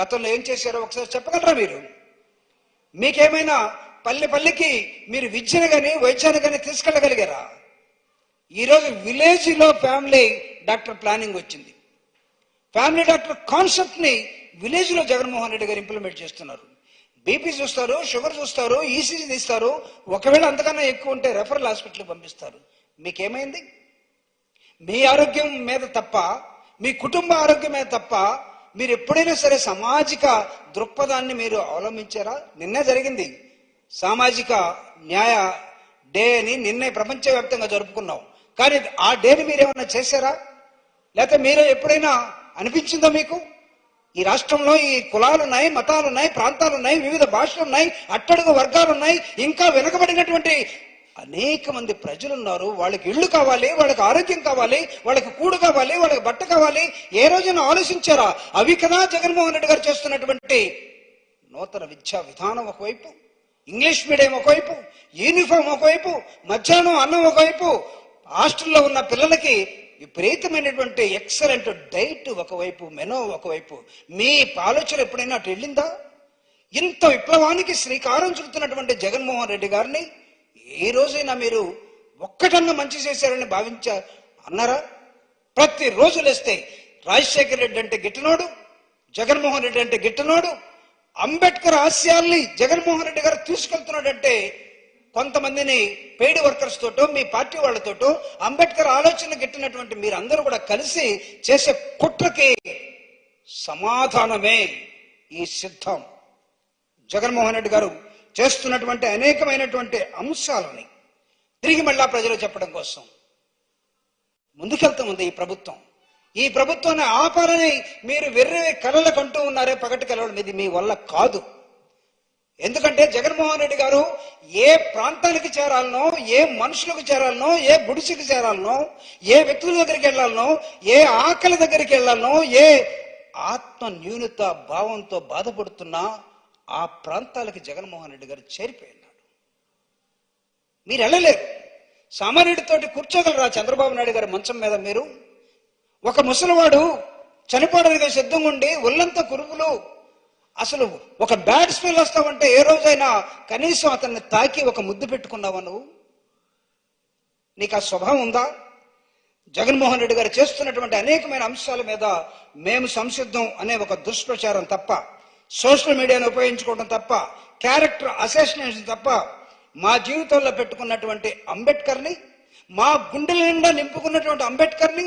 గతంలో ఏం చేశారో ఒకసారి చెప్పగలరా మీరు? మీకేమైనా పల్లె పల్లెకి మీరు విద్యను కానీ వైద్యాన్ని కానీ తీసుకెళ్ళగలిగారా? ఈరోజు విలేజ్లో ఫ్యామిలీ డాక్టర్ ప్లానింగ్ వచ్చింది. ఫ్యామిలీ డాక్టర్ కాన్సెప్ట్ని విలేజ్లో జగన్మోహన్ రెడ్డి గారు ఇంప్లిమెంట్ చేస్తున్నారు. బీపీ చూస్తారు షుగర్ చూస్తారు ఈసీజీ తీస్తారు ఒకవేళ అంతకన్నా ఎక్కువ ఉంటే రెఫరల్ హాస్పిటల్కి పంపిస్తారు. మీకేమైంది? మీ ఆరోగ్యం మీద తప్ప మీ కుటుంబ ఆరోగ్యం మీద తప్ప మీరు ఎప్పుడైనా సరే సామాజిక దృక్పథాన్ని మీరు అవలంబించారా? నిన్నే జరిగింది. సామాజిక న్యాయ డే అని నిన్నే ప్రపంచవ్యాప్తంగా జరుపుకున్నాం కానీ ఆ డేని మీరేమన్నా చేశారా? లేకపోతే మీరే ఎప్పుడైనా అనిపించిందా మీకు? ఈ రాష్ట్రంలో ఈ కులాలు ఉన్నాయి మతాలు ఉన్నాయి ప్రాంతాలు ఉన్నాయి వివిధ భాషలు ఉన్నాయి అట్టడుగు వర్గాలు ఉన్నాయి ఇంకా వెనుకబడినటువంటి అనేక మంది ప్రజలు ఉన్నారు వాళ్ళకి ఇళ్ళు కావాలి వాళ్ళకి ఆరోగ్యం కావాలి వాళ్ళకి కూడు కావాలి వాళ్ళకి బట్ట కావాలి. ఏ రోజున ఆలోచించారా? అవి కదా జగన్మోహన్ రెడ్డి గారు చేస్తున్నటువంటి నూతన విద్యా విధానం ఒకవైపు ఇంగ్లీష్ మీడియం ఒకవైపు యూనిఫామ్ ఒకవైపు మధ్యాహ్నం అన్నం ఒకవైపు హాస్టల్లో ఉన్న పిల్లలకి విపరీతమైనటువంటి ఎక్సలెంట్ డైట్ ఒకవైపు మెనో ఒకవైపు. మీ ఆలోచన ఎప్పుడైనా అటు వెళ్ళిందా? ఇంత విప్లవానికి శ్రీకారం చుడుతున్నటువంటి జగన్మోహన్ రెడ్డి గారిని ఏ రోజైనా మీరు ఒక్కటన్నా మంచి చేశారని భావించ అన్నారా? ప్రతి రోజు లేస్తే రాజశేఖర రెడ్డి అంటే గిట్టనోడు జగన్మోహన్ రెడ్డి అంటే గిట్టనోడు అంబేద్కర్ ఆశయాల్ని జగన్మోహన్ రెడ్డి గారు తీసుకెళ్తున్నాడంటే కొంతమందిని పెయిడ్ వర్కర్స్ తోటో మీ పార్టీ వాళ్ళతోటో అంబేద్కర్ ఆలోచన గిట్టినటువంటి మీరందరూ కూడా కలిసి చేసే కుట్రకి సమాధానమే ఈ సిద్ధం. జగన్మోహన్ రెడ్డి గారు చేస్తున్నటువంటి అనేకమైనటువంటి అంశాలని తిరిగి మళ్ళా ప్రజలు చెప్పడం కోసం ముందుకెళ్తుంది ఈ ప్రభుత్వం. ఈ ప్రభుత్వాన్ని ఆపాలని మీరు వెర్రి కలలు కంటూ ఉన్నారే పగటి కలవడం ఇది మీ వల్ల కాదు. ఎందుకంటే జగన్మోహన్ రెడ్డి గారు ఏ ప్రాంతానికి చేరాలనో ఏ మనుషులకు చేరాలనో ఏ గుడిసెకు చేరాలనో ఏ వ్యక్తుల దగ్గరికి వెళ్ళాలనో ఏ ఆకలి దగ్గరికి వెళ్ళాలనో ఏ ఆత్మ న్యూనత భావంతో బాధపడుతున్నా ఆ ప్రాంతాలకి జగన్మోహన్ రెడ్డి గారు చేరిపోయినాడు. మీరు వెళ్ళలేరు. సామాన్యుడితోటి కూర్చోగలరా చంద్రబాబు నాయుడు గారి మంచం మీద మీరు. ఒక ముసలివాడు చనిపోవడానికి సిద్ధంగా ఉండి ఒళ్ళంతా కురుపులు. అసలు ఒక బ్యాడ్ స్మెల్ వస్తావంటే ఏ రోజైనా కనీసం అతన్ని తాకి ఒక ముద్దు పెట్టుకున్నావా నువ్వు? నీకు ఆ స్వభావం ఉందా? జగన్మోహన్ రెడ్డి గారు చేస్తున్నటువంటి అనేకమైన అంశాల మీద మేము సంసిద్ధం అనే ఒక దుష్ప్రచారం తప్ప సోషల్ మీడియాను ఉపయోగించుకోవడం తప్ప క్యారెక్టర్ అసోసినేషన్ తప్ప మా జీవితంలో పెట్టుకున్నటువంటి అంబేద్కర్ని మా గుండెల నిండా నింపుకున్నటువంటి అంబేద్కర్ని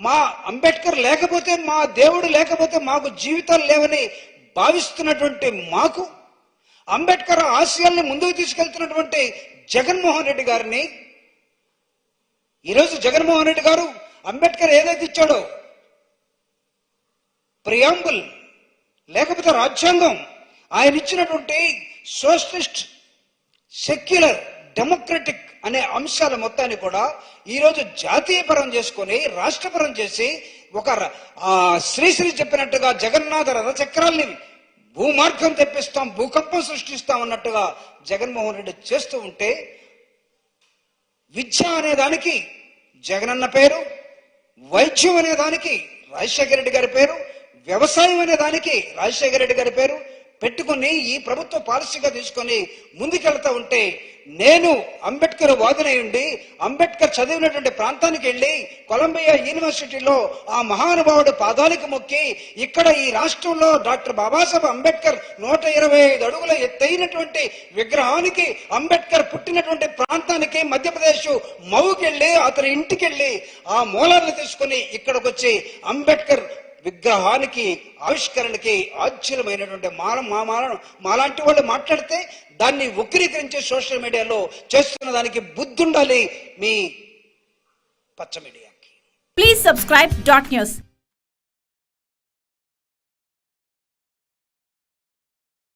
మా అంబేద్కర్ లేకపోతే మా దేవుడు లేకపోతే మాకు జీవితాలు లేవని భావిస్తున్నటువంటి మాకు అంబేద్కర్ ఆశయాల్ని ముందుకు తీసుకెళ్తున్నటువంటి జగన్మోహన్ రెడ్డి గారిని ఈరోజు జగన్మోహన్ రెడ్డి గారు అంబేద్కర్ ఏదైతే ఇచ్చాడో ప్రియాంబుల్ లేకపోతే రాజ్యాంగం ఆయన ఇచ్చినటువంటి సోషలిస్ట్ సెక్యులర్ డెమోక్రటిక్ అనే అంశాల మొత్తాన్ని కూడా ఈరోజు జాతీయపరం చేసుకొని రాష్ట్రపరం చేసి ఒక శ్రీశ్రీ చెప్పినట్టుగా జగన్నాథ రథచక్రాల్ని భూమార్గం తెప్పిస్తాం భూకంపం సృష్టిస్తాం అన్నట్టుగా జగన్మోహన్ రెడ్డి చేస్తూ ఉంటే విద్య అనే దానికి జగనన్న పేరు వైద్యం అనే దానికి రాజశేఖర రెడ్డి గారి పేరు వ్యవసాయం అనే దానికి రాజశేఖర రెడ్డి గారి పేరు పెట్టుకుని ఈ ప్రభుత్వ పాలసీగా తీసుకొని ముందుకెళ్తా ఉంటే నేను అంబేద్కర్ వాదినై ఉండి అంబేద్కర్ చదివినటువంటి ప్రాంతానికి వెళ్ళి కొలంబియా యూనివర్సిటీలో ఆ మహానుభావుడు పాదాలకు మొక్కి ఇక్కడ ఈ రాష్ట్రంలో డాక్టర్ బాబాసాహెబ్ అంబేద్కర్ నూట ఇరవై ఐదు అడుగుల ఎత్తైనటువంటి విగ్రహానికి అంబేద్కర్ పుట్టినటువంటి ప్రాంతానికి మధ్యప్రదేశ్ మౌకెళ్ళి అతని ఇంటికి వెళ్ళి ఆ మూలాలను తీసుకుని ఇక్కడికి వచ్చి అంబేద్కర్ విగ్రహానికి ఆవిష్కరణకి ఆశ్చర్యమైనటువంటి మాల మా మాల మాలాంటి వాళ్ళు మాట్లాడితే దాన్ని వక్రీకరించే సోషల్ మీడియాలో చేస్తున్న దానికి బుద్ధి ఉండాలి మీ పచ్చ మీడియాకి. Please subscribe dot news